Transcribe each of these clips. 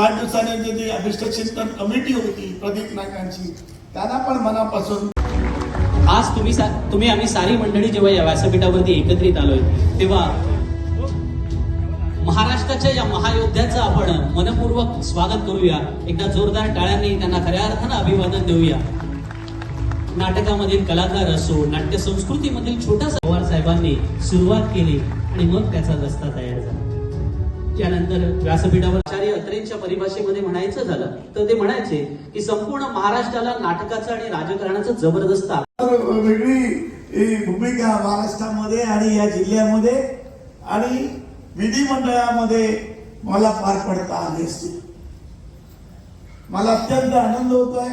वाढदिवसानिमित्त जी अभिष्ट चिंतन कमिटी होती प्रदीप नायकांची त्यांना पण मनापासून आज तुम्ही सा- तुम्ही आम्ही सारी मंडळी जेव्हा या व्यासपीठावरती एकत्रित आलोय तेव्हा महाराष्ट्राच्या या महायोद्ध्याचं आपण मनपूर्वक स्वागत करूया. एकदा जोरदार टाळ्यांनी त्यांना खऱ्या अर्थानं अभिवादन देऊया. नाटकामधील कलाकार असो नाट्य संस्कृतीमधील छोटासा पवार साहेबांनी सुरुवात केली आणि मग त्याचा रस्ता तयार झाला. त्यानंतर व्यासपीठावर आचार्य अत्रेंच्या परिभाषेमध्ये म्हणायचं झालं तर ते म्हणायचे की संपूर्ण महाराष्ट्राला नाटकाचं आणि राजकारणाचं जबरदस्त वेगळी भूमिका महाराष्ट्रामध्ये आणि या जिल्ह्यामध्ये आणि विधिमंडळामध्ये मला पार पडता आले असते. मला अत्यंत आनंद होतोय.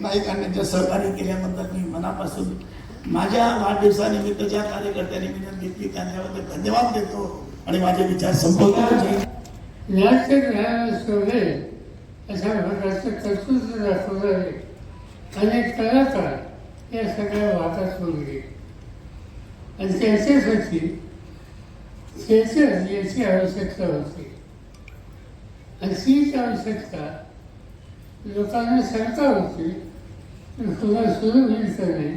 नाईक आणि सहकार्य केल्याबद्दल मी मनापासून माझ्या वाढदिवसानिमित्त ज्या कार्यकर्त्यांनी विनंती घेतली त्यांच्याबद्दल धन्यवाद देतो आणि माझे विचार संपवतो. ज्ञान शोधे अशा प्रकारचं कर्तृत्व दाखवणारे अनेक कलाकार या सगळ्या वाटात गेले आणि त्यांच्यासाठी थिएटर याची आवश्यकता होती. आणि तीच आवश्यकता लोकांना शंका होती. पुन्हा सुरू होईल का नाही?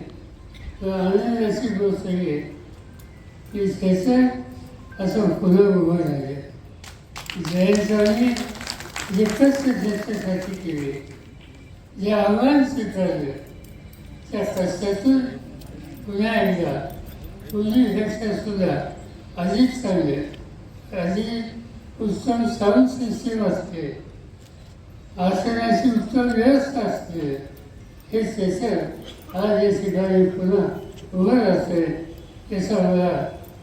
आनंदाची गोष्ट ही आहे. की थिएटर असं पुन्हा उभं राहिलं. जयंतांनी जे कष्ट देशासाठी केले. जे आव्हान स्वीकारलं त्या कष्टातून पुन्हा एकदा पूर्वीपेक्षा सुद्धा अधिक चांगले अधिक उत्तम साऊंड सिस्टीम असते. आसनाची उत्तम व्यवस्था असते. हे त्याचं आज या ठिकाणी पुन्हा उभं राहते याचा मला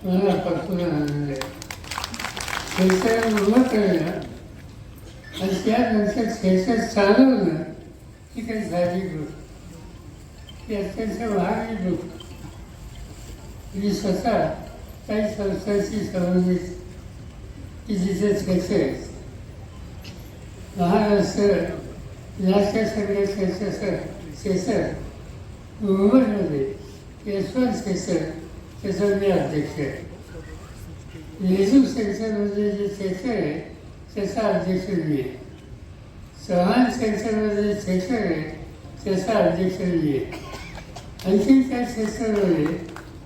मनापासून आनंद आहे खेळायला आणि त्यानंतर खेळायचं चालवलं की काही झाली गोष्ट ही अत्यंत महाग गोष्ट मी स्वतः काही संस्थांशी संबंधित की जिथे खेळते महाराष्ट्र नाट्य संघाचे शेसर मुंबईमध्ये यशवंत शेसर त्याचा मी अध्यक्ष आहे. नेहरू सेंटरमध्ये म्हणजे जे थिएटर आहे त्याचा अध्यक्ष मी आहे. चव्हाण सेंटरमध्ये जे थिएटर आहे त्याचा अध्यक्ष मी आहे. आणखी त्या थिएटरमध्ये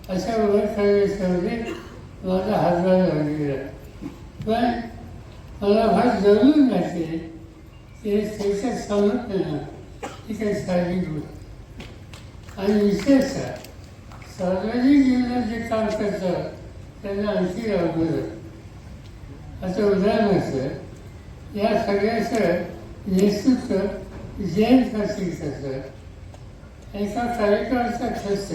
अशा वर माझा हातभार लागलेला पण मला फार जरूर वाटते ते थिएटर चालत नाही ही काही साधी गोष्ट. आणि विशेष सार्वजनिक जीवनात जे काम करतात त्यांना आणखी अवघड आहे. उदाहरण उदाहरणार्थ या सगळ्याचं नेतृत्व जैन फासिल करतात एका कार्यक्रमाचा खर्च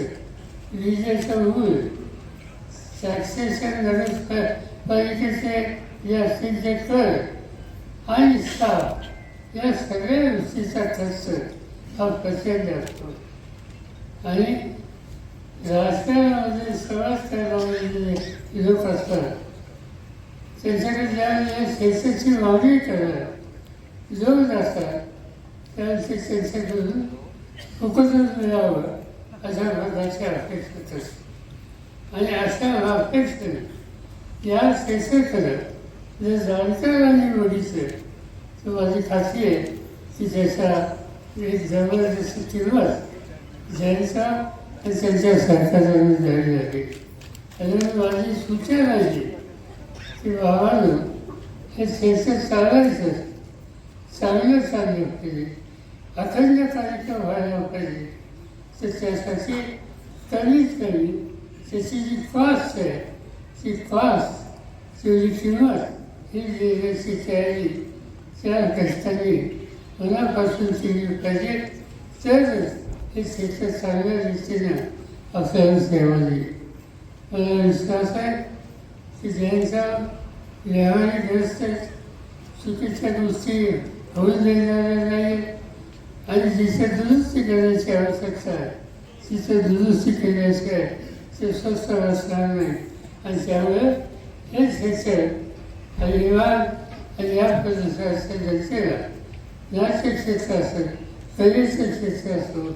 विजेचं मूळ टॅक्सेशन गरज पालिकेचे जे असतील ते कर आणि स्टाफ या सगळ्या गोष्टीचा खर्च हा प्रचंड असतो. आणि राजकारणामध्ये सर्वात करणारे जे लोक असतात त्यांच्याकडे ज्या शेतीची मागणी करणार जोर असतात त्यावेळेस ते त्यांच्याकडून फुकटच मिळावं अशा प्रकारची अपेक्षा करतात. आणि अशा अपेक्षेने या शेतीकडे जर जाणकारांनी बघितलं तर माझी खात्री आहे की त्याचा एक जबरदस्त किंमत ज्यांचा त्यांच्या सरकारने जाहीर झाली. आणि माझी सूचना आहे की बाबानं हे क्षेत्र चालायचं चांगलं चाललं पाहिजे. अखंड कार्यक्रम व्हायला पाहिजे. तर त्यासाठी कमीत कमी त्याची जी कॉस्ट आहे ती कॉस्ट त्याची किंमत ही देण्याची तयारी त्या कष्टाने मनापासून केली पाहिजे. तरच हे क्षेत्र चांगल्या दृष्टीने आपल्याला सेवा देईल मला विश्वास आहे की ज्यांचा व्यवहारग्रस्त चुकीच्या गोष्टी होऊन देणाऱ्या नाही आणि जिथे दुरुस्ती करण्याची आवश्यकता आहे तिथे दुरुस्ती केल्याशिवाय ते स्वस्त असणार नाही. आणि त्यामुळे हे क्षेत्र अलिबाग आणि या प्रदेशाच्या जनतेला नाट्य क्षेत्र असेल कलेचं क्षेत्र असो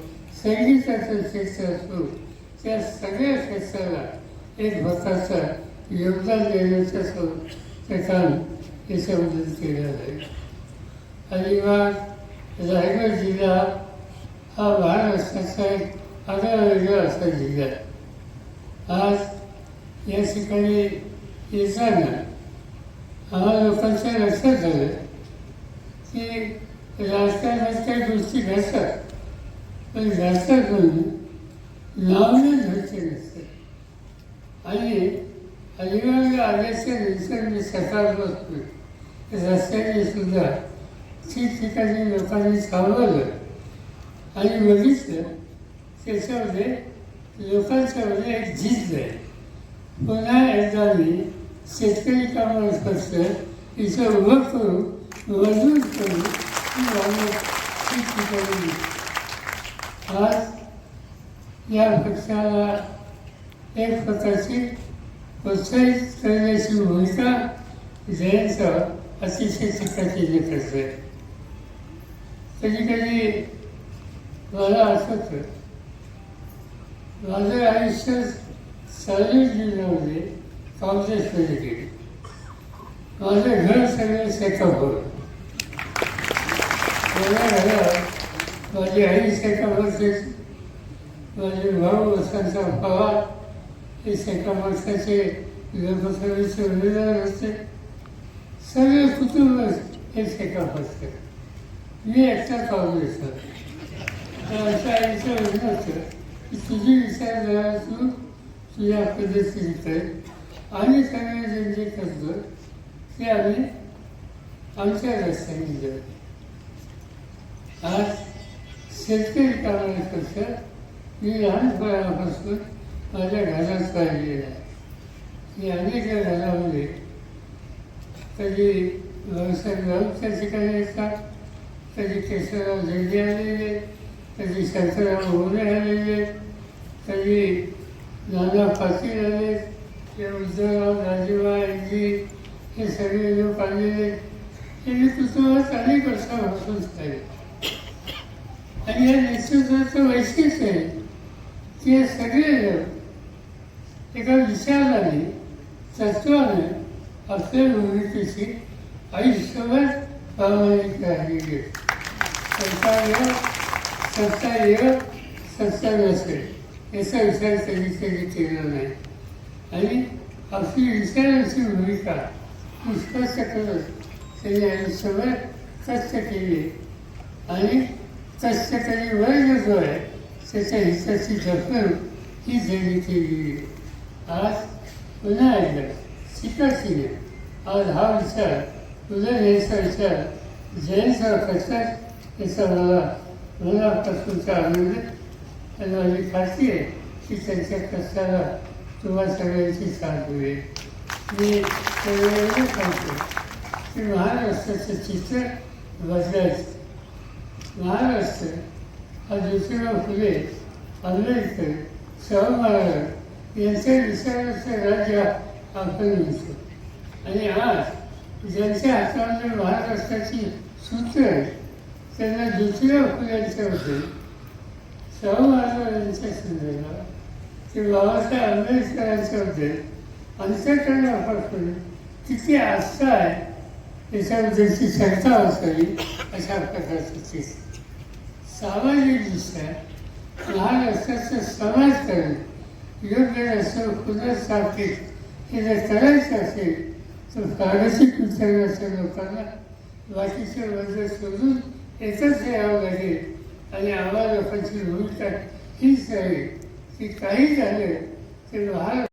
संगीताचं क्षेत्र असो त्या सगळ्या क्षेत्राला एक प्रकारचं योगदान देण्याचं असो ते काम याच्याबद्दल केलं जाईल अलिबाग रायगड जिल्हा हा महाराष्ट्राचा एक आगळावेगळा असा जिल्हा आहे. आज या ठिकाणी येताना आम्हा लोकांच्या लक्षात आलं की राजकारणात काही गोष्टी घडतात. पण राजकारण नावने घडते नसते आणि अलिबागला आल्याच्यानंतर मी सकाळ बसतो रस्त्याने सुद्धा ठिकठिकाणी लोकांनी थांबवलं आणि बघितलं त्याच्यामध्ये लोकांच्यामध्ये एक जिद्द आहे पुन्हा एकदा मी शेतकरी कामावर पक्ष इथं उभं करू मजबूत करू ही भावना ठिकठिकाणी दिसते. आज या पक्षाला एक प्रकारची प्रोत्साहित करण्याची भूमिका जयंत अतिशय चिकाटीने करते कधी कधी मला आठवतं माझं आयुष्य चालू जिल्ह्यामध्ये काँग्रेसमध्ये गेले. माझं घर सगळं सेटअप होतं माझ्या घरात माझी आई सेकअप माझे भाऊ वसंत पवार हे सेकअप वर्षाचे लोकसभेचे उमेदवार असते. सगळे कुटुंब हे सेकअप असते मी एकटा काँग्रेस अशा आईचं म्हणणं असतं की तुझी विचारधारा तू तुझ्या पद्धतीने कर. आम्ही सगळे जे जे करतो ते आम्ही आमच्या रस्त्याने जाऊ आज शेतकरी कामापेक्षा मी लहानपणापासून माझ्या घरात पाहिलेलं आहे मी अनेक घरामध्ये कधी व्यवसाय त्या ठिकाणी येतात कधी केसराव झेंडे आलेले कधी शंकरराव ओले आलेले कधी नाना पाटील आले ते उद्धवराव राजीबाईजी हे सगळे लोक आलेले हे मी कुटुंबात अनेक वर्षापासून पाहिले आणि या नेतृत्वाचं वैशिष्ट्य आहे. की हे सगळे एका विचाराने तत्वाने आपल्या भूमिकेशी आयुष्यभर प्रामाणिक राहिलेली आहे. सरकार येव सत्ता येव सत्ता नसेल याचा विचार कधी कधी केला नाही. आणि आपली विचारांची भूमिका पुष्कळ सकलच त्यांनी आयुष्यभर कष्ट केली. आणि कष्टकरी वर्ग जो आहे त्याच्या हिताची जपणूक ही त्यांनी केलेली आहे. आज पुन्हा एकदा शिकाशीने आज हा विचार तुझा याचा विचार जयंतराव करतात याचा मला मनापासूनचा आनंद आणि माझी खात्री आहे की त्यांच्या कष्टाला तुम्हा सगळ्यांची साथ मिळेल मी सगळ्यांना सांगतो की महाराष्ट्राचं चित्र बदलायचं. महाराष्ट्र हा ज्योतिराव फुले आंबेडकर शाहू महाराज यांच्या विचाराचं राज्य आपण म्हणतो. आणि आज ज्यांच्या हातामध्ये महाराष्ट्राची सूत्र आहे त्यांना ज्योतिराव फुल्यांच्याबद्दल शाहू महाराजांच्या संदर्भात ते बाबासाहेब आंबेडकरांच्याबद्दल अंतकरणापासून किती आस्था आहे त्याच्याबद्दलची चर्चा असावी अशा प्रकारचं चित्र सामाजिकदृष्ट्या समाज समाजकारण योग्य असं पुनर्स्थापित हे जर करायचं असेल तर प्रादेशिक विचाराच्या लोकांना बाकीचे वर्ग सोडून एकच यावं लागेल आणि आम्हा लोकांची भूमिका हीच आहे. की काही झालं तर लहान